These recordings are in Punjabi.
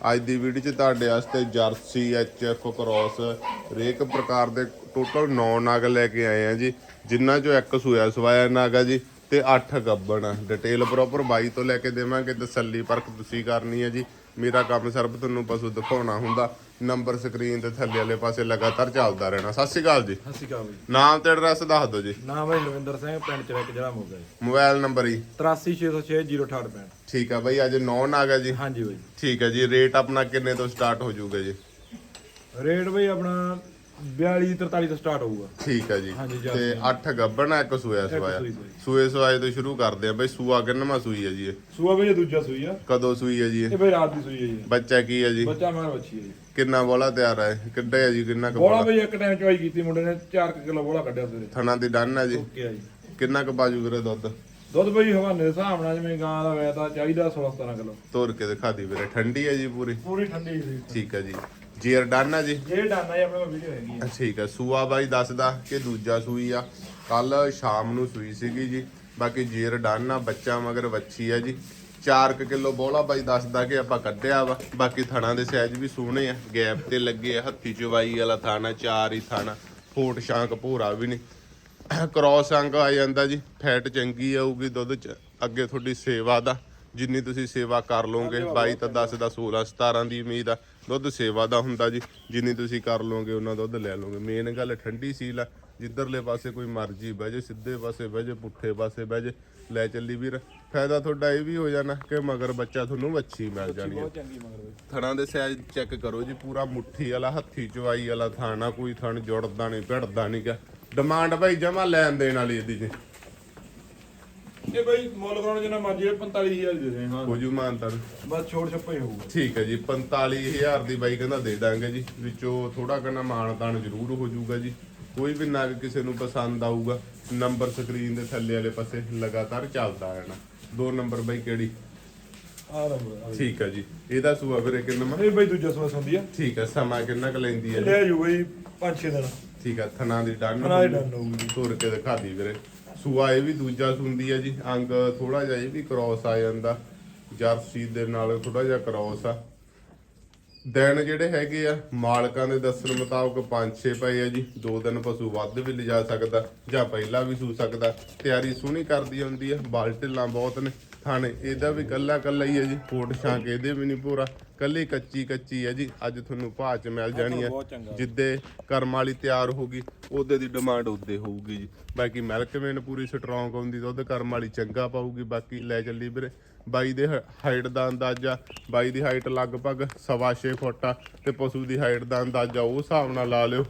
ਅੱਜ ਦੀ ਵੀਡੀਓ 'ਚ ਤੁਹਾਡੇ ਵਾਸਤੇ ਜਰਸੀ ਐਚਐਫ ਕ੍ਰੋਸ ਹਰੇਕ ਪ੍ਰਕਾਰ ਦੇ ਟੋਟਲ 9 ਨਗ ਲੈ ਕੇ ਆਏ ਆ ਜੀ। ਜਿਨ੍ਹਾਂ 'ਚੋਂ ਇੱਕ ਸੂਇਆ ਸਵਾਇਆ ਨਗ ਆ ਜੀ ਤੇ 8 ਗੱਬਣ। ਡਿਟੇਲ ਪ੍ਰੋਪਰ ਬਾਈ ਤੋਂ ਲੈ ਕੇ ਦੇਵਾਂਗੇ ਤਸੱਲੀ ਪਰਖ ਤੁਸੀਂ ਕਰਨੀ ਹੈ ਜੀ। ਮੇਰਾ ਕੰਮ ਸਿਰਫ ਤੁਹਾਨੂੰ ਪਸ਼ੂ ਦਿਖਾਉਣਾ ਹੁੰਦਾ। ਨੰਬਰ ਸਕਰੀਨ ਤੇ ਥੱਲੇ ਵਾਲੇ ਪਾਸੇ ਲਗਾਤਾਰ ਚੱਲਦਾ ਰਹਿਣਾ। ਸਤਿ ਸ਼੍ਰੀ ਅਕਾਲ ਜੀ। ਸਤਿ ਸ਼੍ਰੀ ਅਕਾਲ ਬਈ ਨਾਮ ਤੇ ਐਡਰੈਸ ਦੱਸ ਦਿਓ ਜੀ। ਨਾਮ ਹੈ ਲਵਿੰਦਰ ਸਿੰਘ ਪਿੰਡ ਚਰਕ ਜ਼ਿਲ੍ਹਾ ਮੋਗਾ ਜੀ। ਮੋਬਾਈਲ ਨੰਬਰ ਹੀ 8360606865 ਠੀਕ ਆ ਬਈ ਅੱਜ 9 ਨਗ ਆ ਜੀ। ਹਾਂਜੀ ਬਈ। ਠੀਕ ਹੈ ਜੀ ਰੇਟ ਆਪਣਾ ਕਿੰਨੇ ਤੋਂ ਸਟਾਰਟ ਹੋ ਜਾਊਗਾ ਜੀ? ਰੇਟ ਬਈ ਆਪਣਾ 42 43 ਤੋਂ ਸਟਾਰਟ ਹੋਊਗਾ। ਠੀਕ ਹੈ ਜੀ। ਹਾਂਜੀ, ਜੀ। ਤੇ 8 ਗੱਬਣਾ ਇੱਕ ਸੂਆ ਸਵਾਇਆ। ਸੂਈ ਸੂਈ। ਸੂਏ ਸਵਾਏ ਤੋਂ ਸ਼ੁਰੂ ਕਰਦੇ ਆ ਬਈ ਸੂਆ ਕਿੰਨਵਾ ਸੂਈ ਹੈ ਜੀ ਇਹ? ਸੂਆ ਬਈ ਇਹ ਦੂਜਾ ਸੂਈ ਆ। ਕਦੋਂ ਸੂਈ ਹੈ ਜੀ ਇਹ? ਇਹ ਬਈ ਰਾਤ ਦੀ ਸੂਈ ਹੈ ਜੀ। ਬੱਚਾ ਕੀ ਹੈ ਜੀ? ਬੱਚਾ ਮਗਰ ਬੱਚੀ ਹੈ ਜੀ। ਕਿੰਨਾ ਬੋਲਾ ਤਿਆਰ ਹੈ? ਕਿੱਡਾ ਹੈ ਜੀ ਕਿੰਨਾ ਕੁ ਬੋਲਾ ਬੋਲਾ? ਬਈ ਇੱਕ ਟਾਈਮ ਚਵਾਈ ਕੀਤੀ ਮੁੰਡੇ ਨੇ 4 ਕਿਲੋ ਬੋਲਾ ਕੱਢਿਆ ਸਵੇਰੇ ਥਣਾ ਦੀ ਡਨ ਹੈ ਜੀ। ਓਕੇ ਆ ਜੀ। ਕਿੰਨਾ ਕੁ ਬਾਜੂ ਕਰੇ ਦੁੱਧ? ਦੁੱਧ ਬਈ ਹਵਾਨੇ ਦੇ ਹਿਸਾਬ ਨਾਲ ਜਿਵੇਂ ਗਾਂ ਦਾ ਵੈਦਾ ਚਾਹੀਦਾ 16 17 ਕਿਲੋ। ਤੋਰ ਕੇ ਦਿਖਾ ਦੀ ਵੀਰੇ। ਠੰਡੀ ਹੈ ਜੀ ਪੂਰੀ? ਪੂਰੀ ਠੰਡੀ ਸੀ। ਠੀਕ ਹੈ ਜੀ। ਜੀਰ ਡਨ ਹੈ ਜੀ? ਇਹ ਡਾਨਾ ਜੀ ਆਪਣੇ ਕੋਲ ਵੀਡੀਓ ਹੈਗੀ ਆ। ਠੀਕ ਹੈ ਸੂਆ ਬਾਈ ਦੱਸਦਾ ਕਿ ਦੂਜਾ ਸੂਈ ਆ। ਕੱਲ ਸ਼ਾਮ ਨੂੰ ਸੂਈ ਸੀਗੀ ਜੀ ਬਾਕੀ ਜੀਰ ਡਨ ਆ ਬੱਚਾ ਮਗਰ ਵੱਛੀ ਆ ਜੀ। 4 ਕਿਲੋ ਬੋਲਾ ਬਾਈ ਦੱਸਦਾ ਕਿ ਆਪਾਂ ਕੱਢਿਆ ਵਾ ਬਾਕੀ ਥਣਾ ਦੇ ਸਾਈਜ਼ ਵੀ ਸੋਹਣੇ ਆ। ਗੈਪ ਤੇ ਲੱਗੇ ਆ ਹੱਥੀ ਚਵਾਈ ਵਾਲਾ ਥਾਣਾ ਚਾਰ ਹੀ ਥਾਣਾ ਫੋਟ ਸ਼ਾਂਕ ਭੂਰਾ ਵੀ ਨਹੀਂ। ਕ੍ਰੋਸ ਅੰਗ ਆ ਜਾਂਦਾ ਜੀ ਫੈਟ ਚੰਗੀ ਆਊਗੀ ਦੁੱਧ ਚ ਅੱਗੇ ਤੁਹਾਡੀ ਸੇਵਾ ਦਾ। ਜਿੰਨੀ ਤੁਸੀਂ ਸੇਵਾ ਕਰ ਲਓਗੇ ਬਾਈ ਤਾਂ 10 ਦਾ 16 17 ਦੀ ਉਮੀਦ ਆ। ਦੁੱਧ ਸੇਵਾ ਦਾ ਹੁੰਦਾ ਜੀ। ਜਿੰਨੀ ਤੁਸੀਂ ਕਰ ਲਓਗੇ ਉਹਨਾਂ ਦੁੱਧ ਲੈ ਲਓਗੇ। ਮੇਨ ਗੱਲ ਠੰਡੀ ਸੀਲ ਆ। ਜਿੱਧਰਲੇ ਪਾਸੇ ਕੋਈ ਮਰਜ਼ੀ ਬਹਿ ਜੇ ਸਿੱਧੇ ਪਾਸੇ ਬਹਿ ਜੇ ਪੁੱਠੇ ਪਾਸੇ ਬਹਿ ਜੇ ਲੈ ਚੱਲੀ ਵੀਰ। ਫਾਇਦਾ ਤੁਹਾਡਾ ਇਹ ਵੀ ਹੋ ਜਾਣਾ ਕਿ ਮਗਰ ਬੱਚਾ ਤੁਹਾਨੂੰ ਵੱਛੀ ਮਿਲ ਜਾਣੀ ਹੈ ਥਣਾਂ ਦੇ ਸਾਈਜ਼ ਚੈੱਕ ਕਰੋ ਜੀ ਪੂਰਾ ਮੁੱਠੀ ਵਾਲਾ ਹੱਥੀ ਚਵਾਈ ਵਾਲਾ ਥਾਣਾ ਕੋਈ ਥਣ ਜੁੜਦਾ ਨਹੀਂ ਭਿੜਦਾ ਨਹੀਂ ਗਾ ਡਿਮਾਂਡ ਭਾਈ ਜਮਾ ਲੈਣ ਦੇਣ ਵਾਲੀ ਇਹਦੀ ਜੀ। ਇਹ ਬਈ ਮੁੱਲ ਕਰਾਉਣ ਜਿੰਨਾ ਮਰਜ਼ੀ 45000 ਦੇ ਦੇ ਹਾਂ। ਹੋ ਜੂ ਮਾਨਤਰ ਬਸ ਛੋੜ ਛੱਪਾ ਹੀ ਹੋਊਗਾ। ਠੀਕ ਹੈ ਜੀ 45000 ਦੀ ਬਾਈ ਕਹਿੰਦਾ ਦੇ ਦਾਂਗੇ ਜੀ। ਵਿੱਚੋਂ ਥੋੜਾ ਕਨਾ ਮਾਣ ਤਾਣ ਜ਼ਰੂਰ ਹੋ ਜਾਊਗਾ ਜੀ। ਕੋਈ ਵੀ ਨਗ ਕਿਸੇ ਨੂੰ ਪਸੰਦ ਆਊਗਾ ਨੰਬਰ ਸਕਰੀਨ ਦੇ ਥੱਲੇ ਵਾਲੇ ਪਾਸੇ ਲਗਾਤਾਰ ਚੱਲਦਾ ਰਹਿਣਾ। ਦੋ ਨੰਬਰ ਬਾਈ ਕਿਹੜੀ? ਆ ਠੀਕ ਹੈ ਜੀ ਇਹਦਾ ਸੂਆ ਵੀਰੇ ਕਿੰਨਾ ਇਹ ਬਈ ਦੂਜਾ ਸਵਾਸ ਹੁੰਦੀ ਆ। ਠੀਕ ਹੈ ਸਮਾਂ ਕਿੰਨਾ ਕੁ ਲੈਂਦੀ ਹੈ ਜੀ? ਲੈ ਜੂ ਬਈ 5-6 ਦਿਨ। ਠੀਕ ਹੈ ਥਣਾ ਦੀ ਡਨ ਥਣਾ ਦੀ ਡਨ ਹੋਊਗੀ। ਤੁਰ ਕੇ ਦਿਖਾ ਦੀ ਵੀਰੇ। ਸੂਆ ਇਹ ਵੀ ਦੂਜਾ ਸੁੰਦੀ ਹੈ ਜੀ, ਅੰਗ ਥੋੜਾ ਜਿਹਾ ਇਹ ਵੀ ਕ੍ਰਾਸ ਆ ਜਾਂਦਾ। ਜਰਸੀ ਦੇ ਨਾਲ ਥੋੜਾ ਜਿਹਾ ਕ੍ਰਾਸ ਆ। ਦਿਨ ਜਿਹੜੇ ਹੈਗੇ ਆ, ਮਾਲਕਾਂ ਦੇ ਦੱਸਣ ਮੁਤਾਬਕ 5-6 ਪਏ ਆ ਜੀ, ਦੋ ਦਿਨ ਪਸ਼ੂ ਵੱਧ ਵੀ ਲਿਜਾ ਸਕਦਾ ਜਾਂ ਪਹਿਲਾਂ ਵੀ ਸੂ ਸਕਦਾ। ਤਿਆਰੀ ਸੋਹਣੀ ਕਰਦੀ ਹੁੰਦੀ ਆ ਬਾਲਟਿਲਾਂ ਬਹੁਤ ਨੇ। ਥਾਣੇ ਇਹਦਾ ਵੀ ਕੱਲਾ ਕੱਲਾ ਹੀ ਹੈ ਜੀ। ਕੋਟ ਛਾਂਕ ਇਹਦੇ ਵੀ ਨਹੀਂ ਪੂਰਾ। ਕੱਲੀ ਕੱਚੀ ਕੱਚੀ ਹੈ ਜੀ। ਅੱਜ ਤੁਹਾਨੂੰ ਭਾਅ ਚ ਮਿਲ ਜਾਣੀ ਹੈ। ਜਿੱਦੇ ਕਰਮ ਵਾਲੀ ਤਿਆਰ ਹੋਊਗੀ ਉਹਦੇ ਦੀ ਡਿਮਾਂਡ ਉਹਦੇ ਹੋਊਗੀ ਜੀ। ਬਾਕੀ ਮਿਲਕ ਵੇਨ ਪੂਰੀ ਸਟਰੋਂਗ ਹੁੰਦੀ ਦੁੱਧ ਕਰਮ ਵਾਲੀ ਚੰਗਾ ਪਾਊਗੀ। ਬਾਕੀ ਲੈ ਚੱਲੀ ਵੀਰੇ। ਬਾਈ ਦੇ ਹਾਈਟ ਦਾ ਅੰਦਾਜ਼ਾ ਬਾਈ ਦੀ ਹਾਈਟ ਲਗਭਗ ਸਵਾ ਛੇ ਫੁੱਟ ਆ ਤੇ ਪਸ਼ੂ ਦੀ ਹਾਈਟ ਦਾ ਅੰਦਾਜ਼ਾ ਉਹ ਹਿਸਾਬ ਨਾਲ ਲਾ ਲਿਓ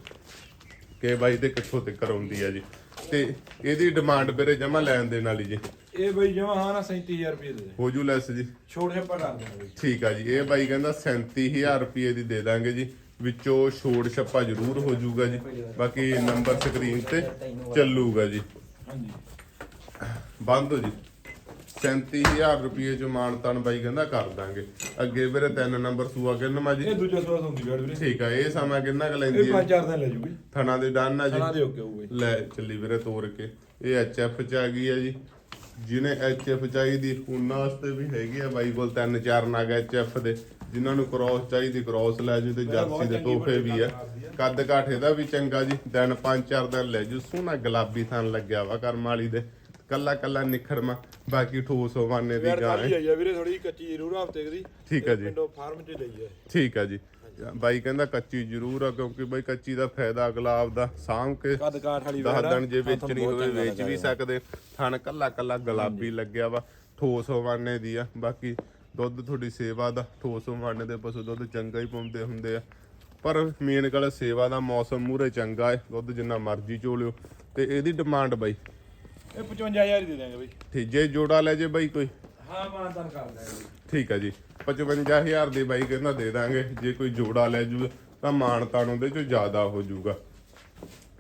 ਕਿ ਬਾਈ ਦੇ ਕਿੱਥੋਂ ਤੱਕ ਆਉਂਦੀ ਆ ਜੀ। ਤੇ ਇਹਦੀ ਡਿਮਾਂਡ ਵੀਰੇ ਜਮਾ ਲੈਣ ਦੇ ਨਾਲ ਹੀ ਜੀ। ਇਹ ਬਈ ਜਮਾ ਹਾਂ ਨਾ 37000 ਰੁਪਏ ਦੇ। ਦੇ ਹੋ ਜੂ ਲੈਸ ਜੀ। ਛੋੜ ਛੱਪਾ ਕਰ ਦੇਣਾ ਬਈ। ਠੀਕ ਆ ਜੀ ਇਹ ਬਾਈ ਕਹਿੰਦਾ 37000 ਰੁਪਏ ਦੀ ਦੇ ਦਾਂਗੇ ਜੀ। ਵਿੱਚੋਂ ਛੋੜ ਛੱਪਾ ਜ਼ਰੂਰ ਹੋ ਜਾਊਗਾ ਜੀ। ਬਾਕੀ ਨੰਬਰ ਸਕਰੀਨ ਤੇ ਚੱਲੂਗਾ ਜੀ। ਹਾਂਜੀ। ਬੰਦ ਹੋ ਜੀ। 37000 ਰੁਪਏ ਚ ਮਾਨਤਾਨ ਬਾਈ ਕਹਿੰਦਾ ਕਰ ਦਾਂਗੇ। ਅੱਗੇ ਵੀਰੇ ਤਿੰਨ ਨੰਬਰ ਸੂਆ ਕਿੰਨਾ ਜੀ? ਇਹ ਦੂਜਾ ਸਵਾਸ ਹੁੰਦੀ ਗਾੜ ਵੀਰੇ। ਠੀਕ ਆ ਇਹ ਸਮਾਂ ਕਿੰਨਾ ਕੁ ਇਹ ਲੈਂਦੀ ਹੈ 5-4 ਦਿਨ ਲੈ ਜੂਗੀ। ਥਣਾ ਦੇ ਡਨ ਆ ਜੀ। ਖਾਣਾ ਦੇ ਓਕੇ ਹੋਊ ਬਈ ਲੈ ਚੱਲੀ ਵੀਰੇ ਤੋਰ ਕੇ। ਇਹ ਐਚਐਫ ਚ ਆ ਗਈ ਆ ਜੀ। ਜਿਹਨੇ ਐਚਐਫ ਚਾਹੀਦੀ ਉਹਨਾਂ ਵਾਸਤੇ ਵੀ ਹੈਗੀ ਆ ਬਾਈ ਕੋਲ ਤਿੰਨ ਚਾਰ ਨਗ ਐਚਐਫ ਦੇ। ਜਿਨ੍ਹਾਂ ਨੂੰ ਕ੍ਰੋਸ ਚਾਹੀਦੀ ਕ੍ਰੋਸ ਲੈ ਜੂ ਤੇ ਜਰਸੀ ਦੇ ਤੋਹਫੇ ਵੀ ਆ। ਕੱਦ ਕਾਠੇ ਦਾ ਵੀ ਚੰਗਾ ਜੀ। ਦਿਨ ਪੰਜ ਚਾਰ ਦਿਨ ਲੈ ਜੂ। ਸੋਹਣਾ ਗੁਲਾਬੀ ਥਣ ਲੱਗਿਆ ਵਾ ਕਰਮ ਵਾਲੀ ਦੇ। ਕੱਲਾ ਕੱਲਾ ਨਿਖਰਮਾ ਬਾਕੀ ਠੋਸ ਹਵਾਨੇ ਦੀ ਗਾਂ ਹੈ। ਆਈ ਆ ਵੀਰੇ ਥੋੜੀ ਕੱਚੀ ਜ਼ਰੂਰ ਹਫ਼ਤੇ ਦੀ। ਠੀਕ ਆ ਜੀ। ਪਿੰਡੋਂ ਫਾਰਮ ਚ ਲਈ ਆ ਠੀਕ ਆ ਜੀ। ਬਾਈ ਕਹਿੰਦਾ ਕੱਚੀ ਜ਼ਰੂਰ ਆ ਕਿਉਂਕਿ ਬਾਈ ਕੱਚੀ ਦਾ ਫਾਇਦਾ ਗੁਲਾਬ ਦਾ ਸਾਂਭ ਕੇ ਕੱਦ ਕਾਠ ਵਾਲੀ ਦਸ ਵਗੈਰਾ ਦਿਨ ਜੇ ਵੇਚਣੀ ਹੋਵੇ ਵੇਚ ਵੀ ਸਕਦੇ। ਥਣ ਕੱਲਾ ਕੱਲਾ ਗੁਲਾਬੀ ਲੱਗਿਆ ਵਾ ਠੋਸ ਹਵਾਨੇ ਦੀ ਆ। ਬਾਕੀ ਦੁੱਧ ਤੁਹਾਡੀ ਸੇਵਾ ਦਾ ਠੋਸ ਹਵਾਨੇ ਦੇ ਪਸ਼ੂ ਦੁੱਧ ਚੰਗਾ ਹੀ ਪਾਉਂਦੇ ਹੁੰਦੇ ਆ। ਪਰ ਮੇਨ ਗੱਲ ਸੇਵਾ ਦਾ ਮੌਸਮ ਮੂਰੇ ਚੰਗਾ ਹੈ ਦੁੱਧ ਜਿੰਨਾ ਮਰਜ਼ੀ ਚੋਲਿਓ ਤੇ ਇਹਦੀ ਡਿਮਾਂਡ ਬਾਈ ਇਹ 55000 ਹੀ ਦੇ ਦਾਂਗੇ ਬਈ। ਠੀਕ ਜੇ ਜੋੜਾ ਲੈ ਜੇ ਬਾਈ ਕੋਈ। ਹਾਂ ਮਾਨਤਨ ਕਰ ਦਾਂਗੇ ਬਈ। ਠੀਕ ਆ ਜੀ 55000 ਦੀ ਬਾਈ ਕਹਿੰਦਾ ਦੇ ਦਾਂਗੇ। ਜੇ ਕੋਈ ਜੋੜਾ ਲੈ ਜੂ ਤਾਂ ਮਾਨਤਾ ਨੂੰ ਉਹਦੇ ਚੋਂ ਜ਼ਿਆਦਾ ਹੋ ਜਾਊਗਾ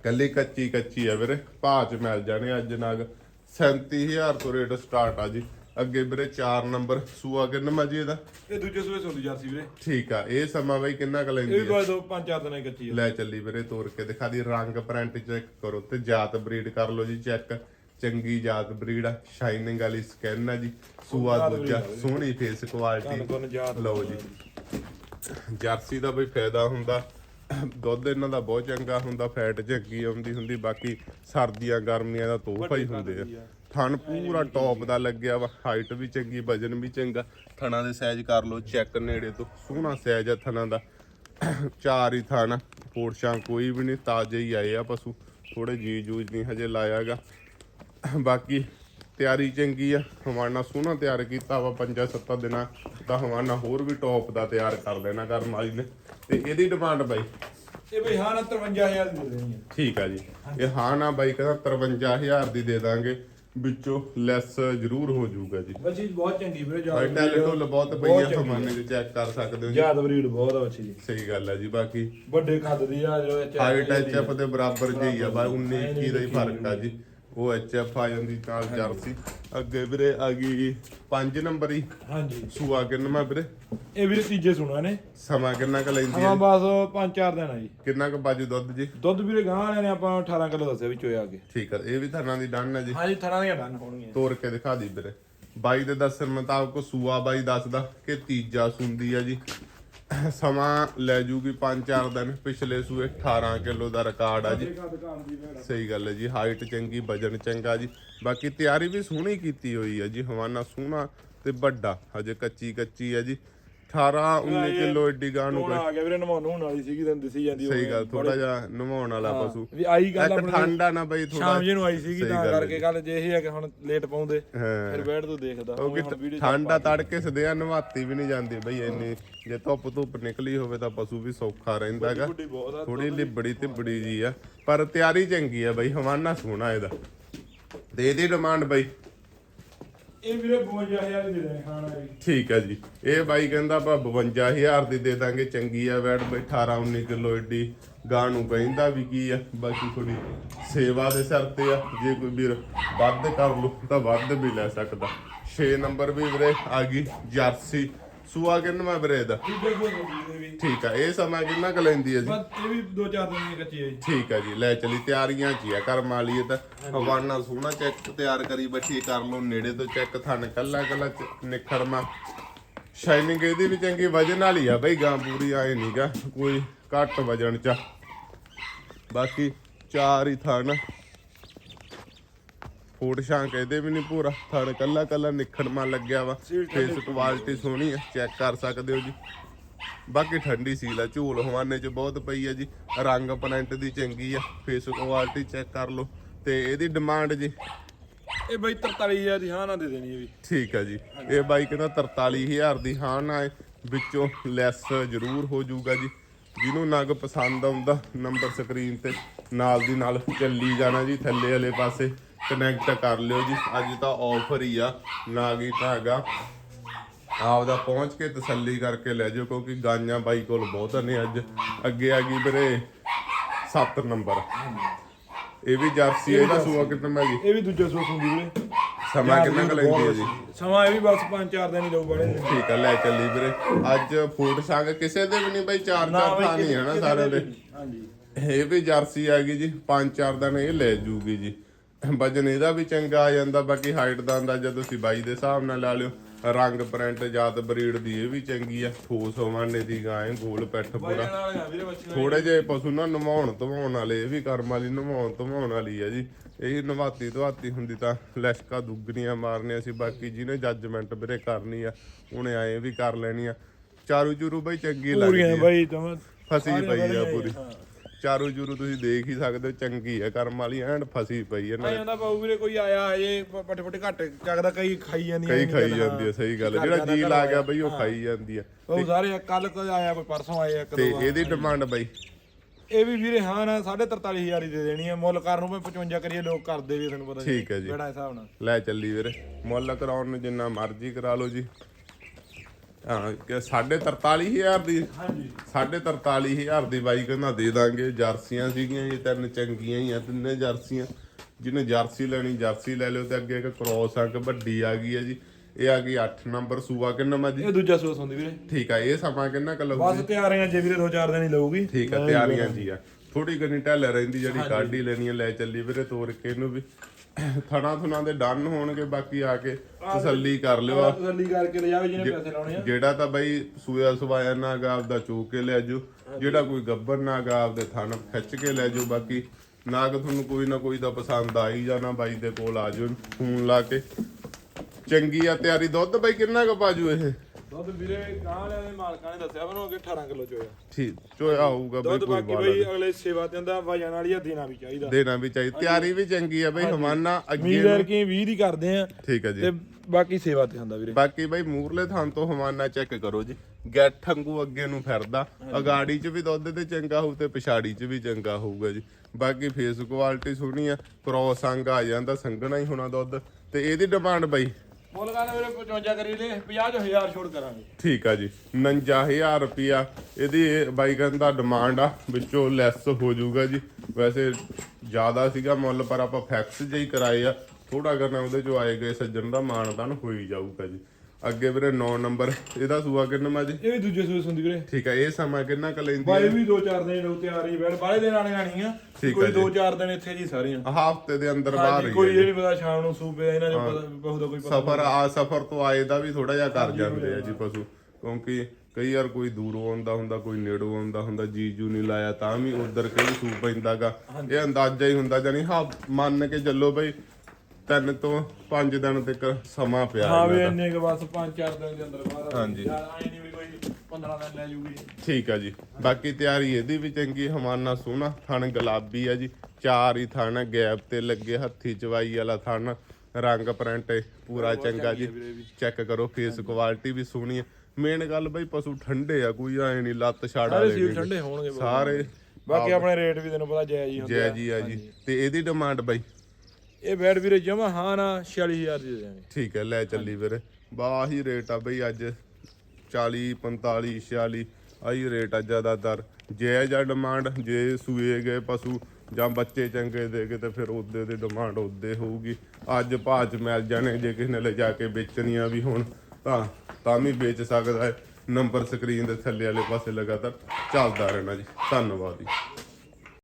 ਕੱਲੀ ਕੱਚੀ ਕੱਚੀ ਆ ਵੀਰੇ ਭਾਅ ਚ ਮਿਲ ਜਾਣੇ ਅੱਜ ਨਗ। 37000 ਤੋਂ ਰੇਟ ਸਟਾਰਟ ਆ ਜੀ। ਅੱਗੇ ਵੀਰੇ 4 ਨੰਬਰ ਸੂਆ ਕਿੰਨਾ ਮਾ ਜੀ ਇਹਦਾ? ਇਹ ਦੂਜੇ ਸੂਏ ਸੁਣਦੀ ਜਰਸੀ ਵੀਰੇ। ਠੀਕ ਆ ਇਹ ਸਮਾਂ ਬਈ ਕਿੰਨਾ ਕੁ ਇਹ ਲੈਂਦੀ ਆ? ਕੋਈ ਦੋ ਪੰਜ ਚਾਰ ਦਿਨਾਂ ਦੀ ਕੱਚੀ ਆ। ਲੈ ਚੱਲੀ ਵੀਰੇ ਤੋਰ ਕੇ ਦਿਖਾ ਦੀ ਰੰਗ ਪ੍ਰਿੰਟ ਚੈੱਕ ਕਰੋ ਤੇ ਜਾਤ ਬਰੀਡ ਕਰ ਲਓ ਜੀ ਚੈੱਕ ਚੰਗੀ ਜਾਤ ਬਰੀਡ ਆ ਸ਼ਾਈਨਿੰਗ ਵਾਲੀ ਸਕਿਨ ਆ ਜੀ। ਸੂਆ ਦੂਜਾ ਸੋਹਣੀ ਫੇਸ ਕੁਆਲਿਟੀ ਲਓ ਜੀ। ਜਰਸੀ ਦਾ ਬਈ ਫਾਇਦਾ ਹੁੰਦਾ। ਦੁੱਧ ਇਹਨਾਂ ਦਾ ਬਹੁਤ ਚੰਗਾ ਹੁੰਦਾ ਫੈਟ ਚੰਗੀ ਆਉਂਦੀ ਹੁੰਦੀ ਬਾਕੀ ਸਰਦੀਆਂ ਗਰਮੀਆਂ ਦਾ ਤੋਹਫਾ ਹੀ ਹੁੰਦੇ ਆ। ਥਣ ਪੂਰਾ ਟੌਪ ਦਾ ਲੱਗਿਆ ਵਾ ਹਾਈਟ ਵੀ ਚੰਗੀ ਵਜਨ ਵੀ ਚੰਗਾ। ਥਣਾ ਦੇ ਸਾਈਜ਼ ਕਰ ਲਓ ਚੈੱਕ ਨੇੜੇ ਤੋਂ। ਸੋਹਣਾ ਸਾਈਜ਼ ਆ ਥਣਾ ਦਾ। ਚਾਰ ਹੀ ਥਣ ਪੋਰਸ਼ਾਂ ਕੋਈ ਵੀ ਨਹੀਂ ਤਾਜ਼ੇ ਹੀ ਆਏ ਆ ਪਸ਼ੂ। ਥੋੜੇ ਜੀ ਜੂਜ ਨਹੀਂ ਹਜੇ ਲਾਇਆਗਾ। ਬਾਕੀ ਤਿਆਰੀ ਚੰਗੀ ਆ। ਹਵਾਨਾ ਸੋਹਣਾ ਤਿਆਰ ਕੀਤਾ ਵਾ ਪੰਜਾਂ ਸੱਤਾਂ ਦਿਨਾਂ ਦਾ ਹਵਾਨਾ ਹੋਰ ਵੀ ਟੌਪ ਦਾ ਤਿਆਰ ਕਰ ਦੇਣਾ ਕਰਨ ਵਾਲੀ ਨੇ। ਤੇ ਇਹਦੀ ਡਿਮਾਂਡ ਬਾਈ? ਇਹ ਬਈ ਹਾਂ ਨਾ 53000 ਦੀ ਦੇ ਦੇਣੀ ਆ। ਠੀਕ ਆ ਜੀ। ਇਹ ਹਾਂ ਨਾ ਬਾਈ ਕਹਿੰਦਾ 53000 ਦੀ ਦੇ ਦਾਂਗੇ। ਵਿੱਚੋਂ ਲੈਸ ਜ਼ਰੂਰ ਹੋ ਜਾਊਗਾ ਜੀ। ਬੱਚੀ ਬਹੁਤ ਚੰਗੀ ਵੀਰੇ ਬਾਈ ਜਾਤ ਟੈਲ ਟੁੱਲ ਬਹੁਤ ਪਈ ਬਹੁਤ ਆ ਚੰਗੀ ਹਵਾਨੇ ਚ ਚੈੱਕ ਕਰ ਸਕਦੇ ਹੋ ਜੀ। ਜਾਤ ਬਰੀਡ ਬਹੁਤ ਆ ਬੱਚੀ ਦੀ। ਸਹੀ ਗੱਲ ਆ ਜੀ ਬਾਕੀ ਵੱਡੇ ਕੱਦ ਦੀ ਆ ਜੋ ਹਾਈਟ ਐਚਐਫ ਦੇ ਬਰਾਬਰ ਜਿਹੀ ਆ ਬਾਈ 19 21 ਦਾ ਹੀ ਫ਼ਰਕ ਆ ਜੀ। ਉਹ ਐਚਐਫ ਆ ਜਾਂਦੀ ਨਾਲ ਜਰਸੀ ਅੱਗੇ ਵੀਰੇ ਆ ਗਈ 5 ਨੰਬਰ ਹੀ ਹਾਂਜੀ। ਸੂਆ ਕਿੰਨਾ ਵੀਰੇ? ਇਹ ਵੀਰੇ ਤੀਜੇ ਸੁਣਾ ਨੇ। ਸਮਾਂ ਕਿੰਨਾ ਕੁ ਲੈਂਦੀ ਹਾਂ ਹੈ ਬਸ ਪੰਜ ਚਾਰ ਦਿਨ ਆ ਜੀ। ਕਿੰਨਾ ਕੁ ਬਾਜੂ ਦੁੱਧ ਜੀ? ਦੁੱਧ ਵੀਰੇ ਗਾਂ ਵਾਲਿਆਂ ਨੇ ਆਪਾਂ 18 ਕਿਲੋ ਦੱਸਿਆ ਵਿੱਚੋਂ ਆ ਕੇ ਠੀਕ ਆ ਇਹ ਵੀ ਥਾਣਾ ਦੀ ਡਨ ਹੈ ਜੀ। ਹਾਂਜੀ 18 ਦੀਆਂ ਡਨ ਹੋਣਗੀਆਂ। ਤੋੜ ਕੇ ਦਿਖਾ ਦੀ ਵੀਰੇ। ਬਾਈ ਦੇ ਦੱਸਣ ਮੁਤਾਬਕ ਸੂਆ ਬਾਈ ਦੱਸਦਾ ਕਿ ਤੀਜਾ ਸੁੰਦੀ ਆ ਜੀ। ਸਮਾਂ ਲੈ ਜੂਗੀ 5-4 ਦਿਨ, ਪਿਛਲੇ ਸੂਏ 18 ਕਿਲੋ ਦਾ ਰਿਕਾਰਡ ਆ ਜੀ। ਸਹੀ ਗੱਲ ਹੈ ਜੀ ਹਾਈਟ ਚੰਗੀ, ਵਜਨ ਚੰਗਾ ਜੀ। ਬਾਕੀ ਤਿਆਰੀ ਵੀ ਸੋਹਣੀ ਕੀਤੀ ਹੋਈ ਹੈ ਜੀ, ਹਵਾਨਾ ਸੋਹਣਾ ਤੇ ਵੱਡਾ, ਹਜੇ ਕੱਚੀ ਕੱਚੀ ਹੈ ਜੀ। 18 19 ਕਿਲੋ ਏਡੀ ਗਾਂ ਨੂੰ ਹੁਣ ਆ ਗਿਆ ਵੀਰੇ ਨਮਾਉਣ ਹੋਣ ਵਾਲੀ ਸੀਗੀ ਤੈਨੂੰ ਦਿਸੀ ਜਾਂਦੀ ਸਹੀ ਗੱਲ ਥੋੜਾ ਜਿਹਾ ਨਵਾਉਣ ਵਾਲਾ ਪਸ਼ੂ। ਵੀ ਆਈ ਗੱਲ ਆਪਣੀ ਠੰਡਾ ਨਾ ਬਈ ਥੋੜਾ ਸ਼ਾਮ ਜੀ ਨੂੰ ਆਈ ਸੀਗੀ ਤਾਂ ਕਰਕੇ ਗੱਲ ਜੇ ਇਹ ਹੈ ਕਿ ਹੁਣ ਲੇਟ ਪਾਉਂਦੇ ਫਿਰ ਬੈਠ ਤੂੰ ਦੇਖਦਾ। ਹੁਣ ਠੰਡਾ ਤੜਕੇ ਸਦਿਆ ਨਵਾਤੀ ਵੀ ਨਹੀਂ ਜਾਂਦੀ ਬਈ ਇੰਨੀ। ਜੇ ਧੁੱਪ ਧੁੱਪ ਨਿਕਲੀ ਹੋਵੇ ਤਾਂ ਪਸ਼ੂ ਵੀ ਸੌਖਾ ਰਹਿੰਦਾਗਾ ਥੋੜੀ ਲਿਬੜੀ ਤਿਬੜੀ ਜੀ ਆ। ਪਰ ਤਿਆਰੀ ਚੰਗੀ ਆ ਬਈ ਹਵਾਨਾ ਸੋਹਣਾ ਇਹਦਾ। ਤੇ ਇਹਦੀ ਡਿਮਾਂਡ ਬਈ। ਇਹ ਵੀਰੇ 52000 ਦੀ ਦੇ ਦੇਣੇ ਖਾਣਾ ਵੀ ਠੀਕ ਹੈ ਜੀ। ਇਹ ਬਾਈ ਕਹਿੰਦਾ, ਆਪਾਂ 52000 ਦੀ ਦੇ ਦਾਂਗੇ, ਚੰਗੀ ਆ ਵੈਟ, ਬਈ 18 19 ਕਿਲੋ ਏਡੀ ਗਾਂ ਨੂੰ ਕਹਿੰਦਾ ਵੀ ਕੀ ਆ, ਬਾਕੀ ਥੋੜੀ ਸੇਵਾ ਦੇ ਸਿਰ ਤੇ ਆ। ਜੇ ਕੋਈ ਵੀਰ ਵੱਧ ਕਰ ਲੂ ਤਾਂ ਵੱਧ ਵੀ ਲੈ ਸਕਦਾ। 6 ਨੰਬਰ ਵੀ ਵੀਰੇ ਆ ਗਈ ਜਰਸੀ ਸੂਆ ਕਿੰਨਵਾ ਵੀਰੇ ਇਹਦਾ ਦੂਜੇ ਕੋਈ ਨਹੀਂ ਵੀ। ਠੀਕ ਆ ਇਹ ਸਮਾਂ ਕਿੰਨਾ ਕੁ ਲੈਂਦੀ ਹੈ ਜੀ? ਬਸ ਇਹ ਵੀ 2-4 ਦਿਨ ਦੀ ਕੱਚੀ ਹੈ ਜੀ। ਠੀਕ ਹੈ ਜੀ ਲੈ ਚਲੀ ਤਿਆਰੀਆਂ ਚ ਹੀ ਆ ਕਰਮ ਵਾਲੀ ਇਹ ਤਾਂ। ਹਵਾਨਾ ਸੋਹਣਾ ਚੈੱਕ ਤਿਆਰ ਕਰੀ ਬੱਠੀ ਕਰ ਲਓ ਨੇੜੇ ਤੋਂ ਚੈੱਕ ਥਣ ਕੱਲਾ ਕੱਲਾ ਨਿਖਰਮਾ। ਸ਼ਾਈਨਿੰਗ ਇਹਦੀ ਵੀ ਚੰਗੀ ਵਜਨ ਵਾਲੀ ਆ ਬਈ ਗਾਂ ਪੂਰੀ ਆਏ ਨਹੀਂਗਾ ਕੋਈ ਘੱਟ ਵਜਨ ਚ। ਬਾਕੀ ਚਾਰ ਹੀ ਥਣ। ਫੂਟ ਸ਼ਾਂਕ ਇਹਦੇ ਵੀ ਨਹੀਂ ਪੂਰਾ ਥਣ ਕੱਲਾ ਕੱਲਾ ਨਿਖਰਮਾ ਲੱਗਿਆ ਵਾ। ਫੇਸ ਕੁਆਲਿਟੀ ਸੋਹਣੀ ਆ ਚੈੱਕ ਕਰ ਸਕਦੇ ਹੋ ਜੀ। ਬਾਕੀ ਠੰਡੀ ਸੀਲ ਆ ਝੂਲ ਹਵਾਨੇ ਚ ਬਹੁਤ ਪਈ ਆ ਜੀ। ਰੰਗ ਪਨੈਂਟ ਦੀ ਚੰਗੀ ਆ ਫੇਸ ਕੁਆਲਿਟੀ ਚੈੱਕ ਕਰ ਲਓ। ਤੇ ਇਹਦੀ ਡਿਮਾਂਡ ਜੀ? ਇਹ ਬਈ 43000 ਦੀ ਹਾਂ ਨਾ ਦੇ ਦੇਣੀ ਇਹ ਵੀ ਠੀਕ ਆ ਜੀ। ਇਹ ਬਾਈ ਕਹਿੰਦਾ 43000 ਦੀ ਹਾਂ ਨਾ ਹੈ। ਵਿੱਚੋਂ ਲੈਸ ਜ਼ਰੂਰ ਹੋ ਜਾਊਗਾ ਜੀ। ਜਿਹਨੂੰ ਨਗ ਪਸੰਦ ਆਉਂਦਾ ਨੰਬਰ ਸਕਰੀਨ ਤੇ ਨਾਲ ਦੀ ਨਾਲ ਚੱਲੀ ਜਾਣਾ ਜੀ ਥੱਲੇ ਵਾਲੇ ਪਾਸੇ। ਕਨੈਕਟ ਕਰ ਲਿਓ ਜੀ। ਅੱਜ ਤਾਂ ਆਫਰ ਹੀ ਆ ਨਾਗ ਹੀ ਤਾਂ ਹੈਗਾ ਆਪਦਾ ਪਹੁੰਚ ਕੇ ਤਸੱਲੀ ਕਰਕੇ ਲੈ ਜਾਓ ਕਿਉਂਕਿ ਗਾਈਆਂ ਬਾਈ ਕੋਲ ਬਹੁਤ ਨੇ ਅੱਜ। ਅੱਗੇ ਆ ਗਈ ਵੀਰੇ 7 ਨੰਬਰ। ਇਹ ਵੀ ਜਰਸੀ ਹੈ, ਇਹਦਾ ਸੂਆ ਕਿੰਨਾ ਮੈਂ ਜੀ? ਇਹ ਵੀ ਦੂਜੇ ਸੂਸ ਹੁੰਦੀ ਵੀਰੇ। ਸਮਾਂ ਕਿੰਨਾ ਕੁ ਲੈਂਦੀ ਹੈ ਜੀ? ਸਮਾਂ ਇਹ ਵੀ ਬਸ 5-4 ਦਿਨ ਹੀ ਲਊ ਬੜੇ ਠੀਕ ਆ ਲੈ ਚੱਲੀ ਵੀਰੇ। ਅੱਜ ਫੂਡ ਸੰਗ ਕਿਸੇ ਦੇ ਵੀ ਨਹੀਂ ਬਈ ਚਾਰ ਚਾਰ ਥਾਂ ਨਹੀਂ ਹੈ ਨਾ ਸਾਰਿਆਂ ਦੇ ਹਾਂਜੀ। ਇਹ ਵੀ ਜਰਸੀ ਆ ਗਈ ਜੀ ਪੰਜ ਚਾਰ ਦਿਨ ਇਹ ਲੈ ਜੂਗੀ ਜੀ। ਵਜਨ ਇਹਦਾ ਵੀ ਚੰਗਾ ਆ ਜਾਂਦਾ ਬਾਕੀ ਹਾਈਟ ਦਾ ਅੰਦਾਜ਼ਾ ਤੁਸੀਂ ਬਾਈ ਦੇ ਹਿਸਾਬ ਨਾਲ ਲਾ ਲਿਓ। ਰੰਗ ਪ੍ਰਿੰਟ ਜਾਤ ਬਰੀਡ ਦੀ ਇਹ ਵੀ ਚੰਗੀ ਆ। ਠੋਸ ਹਵਾਨੇ ਦੀ ਗਾਂ ਹੈ ਗੋਲ ਪੈਠ ਪੂਰਾ। ਥੋੜੇ ਜਿਹੇ ਪਸ਼ੂ ਨਾ ਨਵਾਉਣ ਧਵਾਉਣ ਵਾਲੇ ਇਹ ਵੀ ਕਰਮ ਵਾਲੀ ਨਵਾਉਣ ਧਵਾਉਣ ਵਾਲੀ ਆ ਜੀ। ਇਹ ਨਵਾਤੀ ਧਵਾਤੀ ਹੁੰਦੀ ਤਾਂ ਲੈਸ਼ਕਾ ਦੁੱਗਣੀਆਂ ਮਾਰਨੀਆਂ ਸੀ ਬਾਕੀ ਜਿਹਨੇ ਜੱਜਮੈਂਟ ਵੀਰੇ ਕਰਨੀ ਆ ਉਹਨੇ ਐਂ ਵੀ ਕਰ ਲੈਣੀ ਆ। ਚਾਰੂ ਚੂਰੂ ਬਈ ਚੰਗੀ ਲੱਗਦੀ ਪੂਰੀਆਂ ਆ। ਬਾਈ ਤੁਮ ਫਸੀ ਪਈ ਆ ਪੂਰੀ। ਚਾਰੂ ਚੂਰੂ ਤੁਸੀਂ ਦੇਖ ਹੀ ਸਕਦੇ ਹੋ ਚੰਗੀ ਆ ਕਰਮ ਵਾਲੀ ਐਂਡ ਫਸੀ ਪਈ ਆ ਨਾ ਜਾਂਦਾ ਪਾਉ ਵੀਰੇ ਕੋਈ ਆਇਆ ਹਜੇ ਪੱਟੇ ਪੱਟੇ ਘੱਟ ਚੱਕਦਾ ਕਈ ਖਾਈ ਕਈ। ਜਾਂਦੀ ਆ ਸਹੀ ਗੱਲ ਆ। ਘਰ ਜਿਹੜਾ ਜ਼ਿਆਦਾ ਜੀ ਘਰ ਲਾ ਗਿਆ ਆਇਆ। ਬਈ ਉਹ ਖਾਈ ਜਾਂਦੀ ਆ ਉਹ ਸਾਰੇ ਕੱਲ ਕੋਈ ਆਇਆ ਕੋਈ ਪਰਸੋਂ ਆਇਆ ਇੱਕ ਤੇ ਦੋ ਇਹਦੀ ਡਿਮਾਂਡ ਬਈ ਇਹ ਵੀ ਵੀਰੇ ਹਾਂ ਨਾ 43000 ਹੀ ਦੇ ਦੇਣੀ ਹੈ ਮੁੱਲ ਕਰਨ ਨੂੰ ਭਾਵੇਂ 55 ਕਰੀਏ ਲੋਕ ਕਰਦੇ ਵੀ ਤੁਹਾਨੂੰ ਪਤਾ ਠੀਕ ਹੈ ਜੀ ਬੜਾ ਹਿਸਾਬ ਨਾਲ ਲੈ ਚੱਲੀ ਵੀਰੇ ਮੁੱਲ ਕਰਾਉਣ ਨੂੰ ਜਿੰਨਾ ਮਰਜ਼ੀ ਕਰਾ ਲਓ ਜੀ ਹਾਂ ਸਾਢੇ 43000 ਦੀ ਹਾਂਜੀ। ਸਾਢੇ 43000 ਦੀ ਬਾਈ ਕਹਿੰਦਾ ਦੇ ਦਾਂਗੇ। ਜਰਸੀਆਂ ਸੀਗੀਆਂ ਜੀ ਤਿੰਨ ਚੰਗੀਆਂ ਹੀ ਆ ਤਿੰਨੇ ਜਰਸੀਆਂ। ਜਿਹਨੇ ਜਰਸੀ ਲੈਣੀ ਜਰਸੀ ਲੈ ਲਿਓ ਤੇ ਅੱਗੇ ਇੱਕ ਕ੍ਰੋਸ ਆ ਕਿ ਵੱਡੀ ਆ ਗਈ ਹੈ ਜੀ। ਇਹ ਆ ਗਈ 8 ਨੰਬਰ ਸੂਆ ਕਿੰਨਾ ਮਾ ਜੀ? ਇਹ ਦੂਜਾ ਸੂਸ ਹੁੰਦੀ ਵੀਰੇ। ਠੀਕ ਆ ਇਹ ਸਮਾਂ ਕਿੰਨਾ ਕੁ ਲੱਗੂ ਬਸ ਤਿਆਰੀਆਂ ਜੇ ਵੀਰੇ ਦੋ ਚਾਰ ਦਿਨ ਹੀ ਲਊਗੀ। ਠੀਕ ਆ ਤਿਆਰੀਆਂ ਜੀ ਆ। ਥੋੜੀ ਗਨੀ ਢੱਲ ਰਹਿੰਦੀ ਜਿਹੜੀ ਕਾਢ ਲੈਣੀ ਆ ਲੈ ਚੱਲੀ ਵੀਰੇ ਤੋਰ ਕੇ ਇਹਨੂੰ ਵੀ। ਥਣਾ ਥੁਣਾ ਦੇ ਡਨ ਹੋਣਗੇ ਬਾਕੀ ਆ ਕੇ ਤਸੱਲੀ ਕਰ ਲਿਓ ਆ ਤਸੱਲੀ ਕਰਕੇ ਲੈ ਜਾਵੇ ਜਿਹਨੇ ਪੈਸੇ ਲਾਉਣੇ ਆ। ਜਿਹੜਾ ਤਾਂ ਬਈ ਸੂਆ ਸਵਾਇਆ ਨਾ ਗਾ ਆਪਦਾ ਚੂਕ ਕੇ ਲੈ ਜਾਓ। ਜਿਹੜਾ ਕੋਈ ਗੱਬਰ ਨਾ ਗਾ ਆਪਦੇ ਥਣ ਖਿੱਚ ਕੇ ਲੈ ਜਾਓ ਬਾਕੀ। ਨਾਗ ਤੁਹਾਨੂੰ ਕੋਈ ਨਾ ਕੋਈ ਤਾਂ ਪਸੰਦ ਆ ਹੀ ਜਾਣਾ ਬਾਈ ਦੇ ਕੋਲ ਆ ਜਾਓ ਫੋਨ ਲਾ ਕੇ। ਚੰਗੀ ਆ ਤਿਆਰੀ ਦੁੱਧ ਬਾਈ ਕਿੰਨਾ ਕੁ ਪਾਜੂ ਇਹ? ਦੁੱਧ ਵੀਰੇ ਗਾਂ ਵਾਲਿਆਂ ਦੇ ਮਾਲਕਾਂ ਨੇ ਦੱਸਿਆ ਮੈਨੂੰ ਅੱਗੇ 18 ਕਿਲੋ ਚੋਇਆ। ਠੀਕ ਚੋਇਆ ਹੋਊਗਾ ਬਈ ਦੁੱਧ ਕੋਈ ਬਾਕੀ ਬਾਤ ਬਈ ਅਗਲੇ ਸੇਵਾ ਤੇ ਹੁੰਦਾ ਵਜਨ ਵਾਲੀ ਆ ਦੇਣਾ ਵੀ ਚਾਹੀਦਾ। ਦੇਣਾ ਵੀ ਚਾਹੀਦਾ ਤਿਆਰੀ ਵੀ ਚੰਗੀ ਆ ਬਈ ਹਮਾਨਾ ਅੱਗੇ ਮੀਲਰ ਕੀ 20 ਦੀ ਕਰਦੇ ਆ ਠੀਕ ਆ ਜੀ। ਤੇ ਬਾਕੀ ਸੇਵਾ ਤੇ ਹੁੰਦਾ ਵੀਰੇ। ਬਾਕੀ ਬਈ ਮੂਰਲੇ ਥਾਂ ਤੋਂ ਹਮਾਨਾ ਚੈੱਕ ਕਰੋ ਜੀ। ਗੱਠ ਵਾਂਗੂ ਅੱਗੇ ਨੂੰ ਫਿਰਦਾ। ਅਗਾੜੀ 'ਚ ਵੀ ਦੁੱਧ ਤੇ ਚੰਗਾ ਹੋਊ ਤੇ ਪਿਛਾੜੀ 'ਚ ਵੀ ਚੰਗਾ ਹੋਊਗਾ ਜੀ। ਬਾਕੀ ਫੇਸ ਕੁਆਲਿਟੀ ਸੋਹਣੀ ਆ ਕ੍ਰੋਸ ਅੰਗ ਆ ਜਾਂਦਾ ਸੰਘਣਾ ਹੀ ਹੋਣਾ ਦੁੱਧ। ਤੇ ਇਹਦੀ ਡਿਮਾਂਡ ਬਈ ਮੁੱਲ ਕਹਿੰਦੇ ਵੀਰੇ 55 ਕਰੀ ਲੈ 50 ਜੋ 1000 ਛੋੜ ਕਰਾਂਗੇ। ਠੀਕ ਆ ਜੀ 59000 ਰੁਪਿਆ ਇਹਦੀ ਇਹ ਬਾਈ ਕਹਿੰਦਾ ਡਿਮਾਂਡ ਆ, ਵਿੱਚੋਂ ਲੈਸ ਹੋ ਜਾਊਗਾ ਜੀ। ਵੈਸੇ ਜ਼ਿਆਦਾ ਸੀਗਾ ਮੁੱਲ, ਪਰ ਆਪਾਂ ਫੈਕਸ ਜਿਹੀ ਕਰਾਏ ਆ। ਥੋੜਾ ਕਰਨਾ ਉਹਦੇ ਚੋਂ ਆਏ ਗਏ ਸੱਜਣ ਦਾ ਮਾਨਦਾਨ ਹੋ ਹੀ ਜਾਊਗਾ ਜੀ। ਅੱਗੇ ਵੀਰੇ 9 ਨੰਬਰ। ਇਹਦਾ ਸੂਆ ਕਿੰਨਾ ਜੀ? ਇਹ ਵੀ ਦੂਜੇ ਸੂਸ ਹੁੰਦੀ ਵੀਰੇ। ਠੀਕ ਆ ਇਹ ਸਮਾਂ ਕਿੰਨਾ ਕੁ ਲੈਂਦੀ ਬਾਈ ਹੈ ਵੀ ਦੋ ਚਾਰ ਦਿਨ ਲੋ ਤਿਆਰੀ ਬੈਠ ਬਾਲੇ ਦਿਨ ਵਾਲੀਆਂ ਨਹੀਂ ਆ। ਠੀਕ ਕੋਈ ਆ ਦੋ ਚਾਰ ਦਿਨ ਇੱਥੇ ਜੀ ਸਾਰੀਆਂ। ਹਫ਼ਤੇ ਦੇ ਅੰਦਰ ਬਾਹਰ ਹਾਂਜੀ, ਹੀ ਕੋਈ ਇਹ ਨਹੀਂ ਪਤਾ ਸ਼ਾਮ ਨੂੰ ਸੂਪੇ ਇਹਨਾਂ ਨੂੰ ਪਤਾ ਬਹੁਤ ਕੋਈ ਪਤਾ ਸਫਰ ਆ ਸਫਰ ਤੋਂ ਆਏ ਦਾ ਵੀ ਥੋੜਾ ਜਿਹਾ ਕਰ ਜਾਂਦੇ ਆ ਜੀ ਪਸ਼ੂ। ਕਿਉਂਕਿ ਕਈ ਵਾਰ ਕੋਈ ਦੂਰੋਂ ਆਉਂਦਾ ਹੁੰਦਾ ਕੋਈ ਨੇੜੋਂ ਆਉਂਦਾ ਹੁੰਦਾ ਜੀਜੂ ਨਹੀਂ ਲਾਇਆ ਤਾਂ ਵੀ ਉਧਰ ਕਈ ਸੂ ਪੈਂਦਾਗਾ ਇਹ ਅੰਦਾਜ਼ਾ ਹੀ ਹੁੰਦਾ ਜਾਨੀ ਹਾਂ ਮੰਨ ਕੇ ਚੱਲੋ ਬਈ ਤਿੰਨ ਤੋਂ ਪੰਜ ਦਿਨ ਤੱਕ ਸਮਾਂ ਪਿਆ ਹਾਂ ਵੀ ਇਹਨਾਂ ਦਾ। ਇੰਨੇ ਕੇ ਬਸ 5-4 ਦਿਨ ਦੇ ਅੰਦਰ ਬਾਹਰ ਹਾਂਜੀ। ਆਈ ਨਹੀਂ ਵੀ ਕੋਈ 15 ਦਿਨ ਲੈ ਜੂਗੀ। ਠੀਕ ਆ ਜੀ। ਬਾਕੀ ਤਿਆਰੀ ਇਹਦੀ ਵੀ ਚੰਗੀ ਹਮਾਨਾ ਸੋਹਣਾ ਥਣ ਗੁਲਾਬੀ ਆ ਜੀ। ਚਾਰ ਹੀ ਥਣ ਗੈਪ ਤੇ ਲੱਗੇ ਹੱਥੀ ਚਵਾਈ ਵਾਲਾ ਥਣ। ਰੰਗ ਪ੍ਰਿੰਟ ਪੂਰਾ ਚੰਗਾ ਜੀ। ਚੈੱਕ ਕਰੋ ਫੇਸ ਕੁਆਲਿਟੀ ਵੀ ਸੋਹਣੀ ਹੈ ਮੇਨ ਗੱਲ ਬਈ ਪਸ਼ੂ ਠੰਡੇ ਆ ਕੋਈ ਐ ਨਹੀਂ ਲੱਤ ਛਾੜਾ ਸਾਰੇ ਲੈ ਸੀਲ ਠੰਡੇ ਹੋਣਗੇ ਬਹੁਤ। ਸਾਰੇ ਬਾਕੀ ਆਪਣੇ ਰੇਟ ਵੀ ਤੈਨੂੰ ਪਤਾ ਜਾਇਜ਼ ਹੀ ਹੁੰਦੇ ਜੈ ਆ। ਜੀ ਆ ਜੀ। ਤੇ ਇਹਦੀ ਡਿਮਾਂਡ ਬਈ? ਇਹ ਬੈਡ ਵੀਰੇ ਜਮਾ ਹਾਂ ਨਾ 46000 ਦੀ ਦੇ ਦੇਵਾਂਗੇ ਠੀਕ ਹੈ, ਲੈ ਚੱਲੀ ਵੀਰੇ। ਬਾਹੀ ਰੇਟ ਆ ਬਈ ਅੱਜ। 40 45 46 ਆਹੀ ਰੇਟ ਆ ਜ਼ਿਆਦਾਤਰ। ਜੇ ਜਾਂ ਡਿਮਾਂਡ ਜੇ ਸੂਏ ਗਏ ਪਸ਼ੂ ਜਾਂ ਬੱਚੇ ਚੰਗੇ ਦੇ ਕੇ ਤੇ ਫਿਰ ਉਹਦੇ ਦੀ ਡਿਮਾਂਡ ਉਹਦੇ ਹੋਊਗੀ। ਅੱਜ ਭਾਅ ਚ ਮਿਲ ਜਾਣੇ, ਜੇ ਕਿਸੇ ਨੇ ਲੈ ਜਾ ਕੇ ਵੇਚਣੀਆਂ ਵੀ ਹੁਣ, ਤਾਂ ਤਾਂ ਵੀ ਵੇਚ ਸਕਦਾ ਹੈ। ਨੰਬਰ ਸਕਰੀਨ ਦੇ ਥੱਲੇ ਵਾਲੇ ਪਾਸੇ ਲਗਾਤਾਰ ਚੱਲਦਾ ਰਹਿਣਾ ਜੀ। ਧੰਨਵਾਦ ਜੀ।